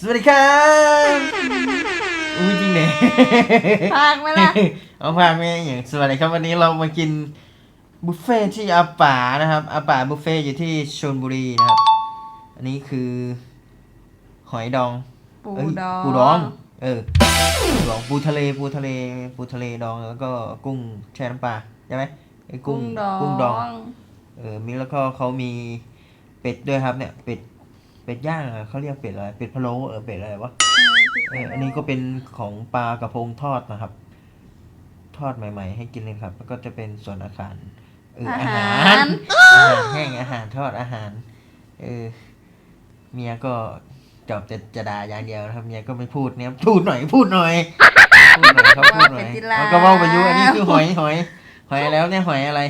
สวัสดีครับอุ้ยจริงเนี่ยพากไหมล่ะเอาพาไม่อย่างสวัสดีครับวันนี้เรามากินบุฟเฟ่ที่อาป่านะครับอาป่าบุฟเฟ่อยู่ที่ชลบุรีนะครับ อันนี้คือ หอยดองปูเอ้ยดองปูดอง เออปูดองปูทะเลปูทะเลปูทะเลดองแล้วก็กุ้งแช่น้ำปลาใช่ไหมไอ้กุ้งดองกุ้งดองเออมีแล้วก็เขามีเป็ดด้วยครับเนี่ยเป็ด เป็ดย่างอะเขาเรียกเป็ดอะไร เป็ดพะโล้เออเป็ดอะไรวะ เอออันนี้ก็เป็นของปลากระพงทอดนะครับ ทอดใหม่ ๆ ให้กินเลยครับ แล้วก็จะเป็นส่วนอาหารเอออาอาหาหารรอาหารแห้งอาหารทอดอาหาร เออ เมียก็จอบจะจะด่าอย่างเดียวนะครับเมียก็ไม่พูดเนี่ยพูดหน่อยพูดหน่อยพูดหน่อยเขาพูดหน่อยเขาก็เว่าไปอยุอันนี้คือหอยหอย หอยแล้วเนี่ยหอยอะไร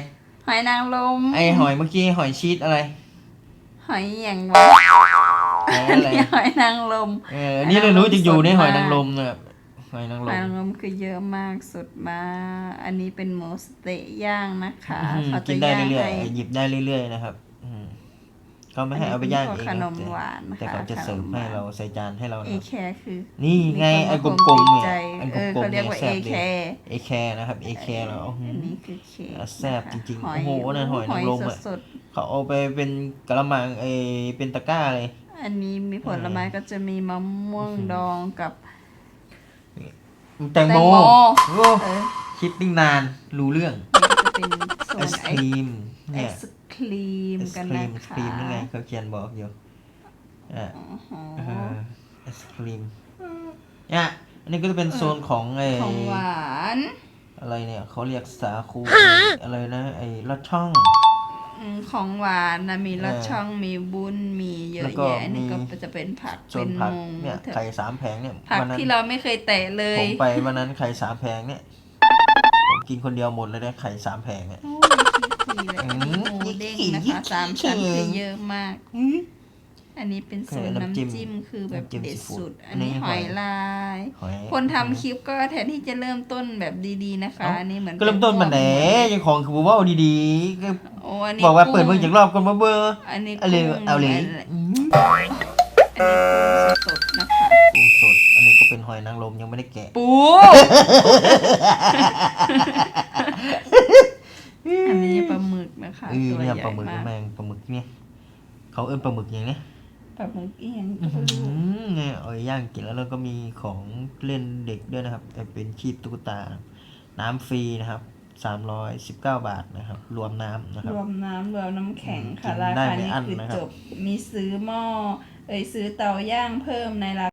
หอยนางรมไอหอยเมื่อกี้หอยชีสอะไร หอยอย่างวะห อยอันอะไรนี้หอยนางรมเออนี่เรารู้จะอยู่ในสดมากหอยนางรมเนี่ยหอยนางหรอยมนางรมคือเยอะมากสุดมากอันนี้เป็นหมูสเต๊ะย่างนะคะอืมเขากิจะนได้ย่างเรื่อยให้ๆหยิบได้เรื่อยๆนะครับ อืมเขาไม่ให้เอาไปย่างเองขนนะมแต่หวานนะคะแต่เขาจะเสิร์ฟให้เราใส่จานให้เราเอนะแคคือ นี่ไงมีไอ้คกนลมๆติดเนี่ยใจไอ้กเออลมเขาๆเรีเนี่ยยกว่า แซ่เอบแคดีเอแคร์นะครับเอแคร์เหรออื้อหือันอนี้คือเคอะแซ่บจริงๆหยโอ้โหนั่นหอยนางรมอะ สดเขาเอาไปเป็นกระมังเออเป็นตะกร้าเลยๆ อันนี้มีผลไม้ก็จะมีมะม่วงดองกับแตงโมแตงโมโอ้เออคิดตั้งนานรู้เรื่องนี่ก็จะเป็นโซไอนศไอครีมไอเนี่ยศครีมไอศกันครีนะมคะครีมนี่ไงเขาเขียนบอกอยู่อ่า อ๋อเออไอศครีมเนี่ยอันนี้ก็จะเป็นโซนของไอของหวาน อะไรเนี่ยเขาเรียกสาคูอะไรนะไอลอดช่อง อืมของหวานนะมีรสเออช่องมีบุญมีเยแล้อะวก็แยะนี่มีก็จะเป็นผักโซเป็นนผักมเนี่ยเถอะไข่สามแผงเนี่ยผักวันนั้นที่เราไม่เคยแตะเลผยมไปวันนั้นไข่สามแผงเนี่ยผมกินคนเดียวหมดเลยนะไข่สามแผงเนี่ย โอ้ยขี้ๆเลยอันนี้หมูเด้งนะคะสามชั้นคือเยอะมากอั นนี้เป็นสูตรน้ำจิ้มคือแบบเด็ดสุด อันนี้หอยลายหอยคนทำคลิปก็แทนที่จะเริ่มต้นแบบดีๆนะคะเอ้าอันนี้เหมือนก็เริ่มต้นมันแหนยังของคือบอกว่าดีๆก็โอ้อันนี้บอกว่ากุ้งเปิดเบิ่งจากรอบก่อนมาเบอร์อันนี้เอาเลยกุ้งเอาเลยอันอืมนี้กุ้งสดๆนะคะปูสด อันนี้ก็เป็นหอยนางรมยังไม่ได้แกะ ปู อันนี้ปลาหมึกนะคะเออตัวใหเนี่ยญ่ปลาหมึกมากแมงปลาหมึกเนี่ย เขาเอิ้นปลาหมึกอย่างเนี้ย ปลาหมึกเอียงอืมเนี่ยเอาไปย่างกินแล้วเราก็มีของเล่นเด็กด้วยนะครับ แต่เป็นคีบตุ๊กตา น้ำฟรีนะครับสามร้อยสิบเก้าบาทนะครับ รวมน้ำนะครับ รวมน้ำรวมน้ำแข็งค่ะกินราได้คาไม่นี้อั้นคือนะครับจบ มีซื้อหม้อ เอ้ยซื้อเตาย่างเพิ่มในรา